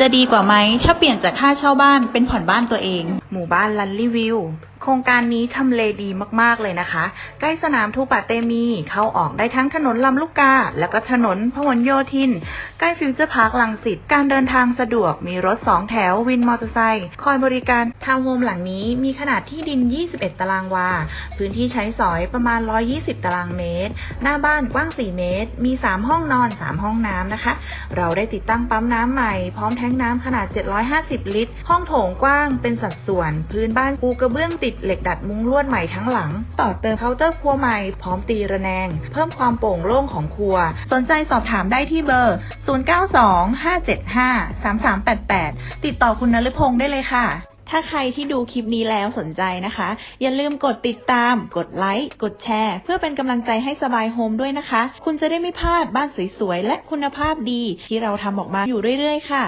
จะดีกว่าไหมถ้าเปลี่ยนจากค่าเช่าบ้านเป็นผ่อนบ้านตัวเอง หมู่บ้านลันลี่วิวโครงการนี้ทำเลดีมากๆเลยนะคะ ใกล้สนามทูปะเตมี เข้าออกได้ทั้งถนนลำลูกกา แล้วก็ถนนพหลโยธิน ใกล้ฟิวเจอร์พาร์คลังสิต การเดินทางสะดวก มีรถ2แถววินมอเตอร์ไซค์คอยบริการทาวน์โฮมหลังนี้มีขนาดที่ดิน 21 ตารางวา พื้นที่ใช้สอยประมาณ 120 ตารางเมตร หน้าบ้านกว้าง 4 เมตร มี 3 ห้องนอน 3 ห้องน้ำนะคะ เราได้ติดตั้งปั๊มน้ำใหม่ พร้อมแท้งน้ำขนาด 750 ลิตร ห้องโถงกว้างเป็นสัดส่วน พื้นบ้านปูกระเบื้องติดเหล็กดัดมุ้งลวดใหม่ทั้งหลัง ต่อเติมเคาน์เตอร์ครัวใหม่พร้อมตีระแนง เพิ่มความโปร่งโล่งของครัว สนใจสอบถามได้ที่เบอร์ 0925753388 ติดต่อคุณนฤพงศ์ได้เลยค่ะ ถ้าใครที่ดูคลิปนี้แล้วสนใจนะคะ อย่าลืมกดติดตาม กดไลค์ กดแชร์ เพื่อเป็นกำลังใจให้สบายโฮมด้วยนะคะ คุณจะได้ไม่พลาดบ้านสวยๆ และคุณภาพดีที่เราทำออกมาอยู่เรื่อยๆ ค่ะ